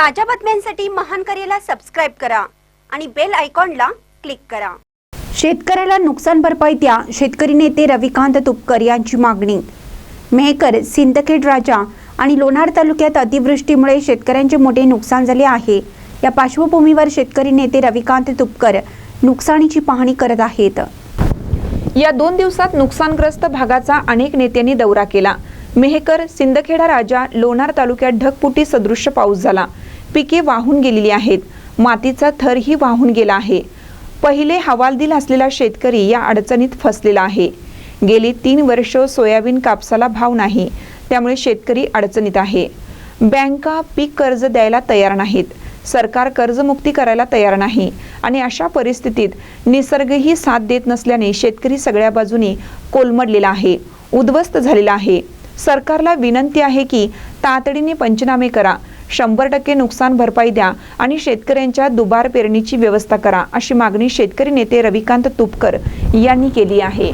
ताज्या बातम्यांसाठी महान करेला सबस्क्राईब करा आणि बेल आयकॉनला क्लिक करा. शेतकऱ्याला नुकसान भरपाई द्या शेतकरी नेते रविकांत तुपकर यांची मागणी. मेहकर सिंदखेड राजा आणि लोणार तालुक्यात अतिवृष्टीमुळे शेतकऱ्यांचे मोठे नुकसान झाले आहे. या पार्श्वभूमीवर शेतकरी नेते रविकांत तुपकर नुकसानीची पाहणी करत आहेत. या दोन दिवसात नुकसानग्रस्त भागाचा अनेक नेत्यांनी दौरा केला. मेहकर सिंदखेडा राजा लोणार तालुक्यात ढगपुटी सदृश्य पाऊस झाला. पिके वाहून गेलेली आहेत. मातीचा थरही वाहून गेला आहे. पहिले हवालदिल असलेला शेतकरी या अडचणीत फसलेला आहे. गेली तीन वर्ष सोयाबीन कापसाला भाव नाही. त्यामुळे शेतकरी अडचणीत आहे. बँका पीक कर्ज द्यायला तयार नाहीत. सरकार कर्जमुक्ती करायला तयार नाही. आणि अशा परिस्थितीत निसर्गही साथ देत नसल्याने शेतकरी सगळ्या बाजूने कोलमडलेला आहे. उद्ध्वस्त झालेला आहे. सरकारला विनंती आहे की तातडीने पंचनामे करा. शंभर टक्के नुकसान भरपाई द्या आणि शेतकऱ्यांच्या दुबार पेरणीची व्यवस्था करा अशी मागणी शेतकरी नेते रविकांत तुपकर यांनी केली आहे.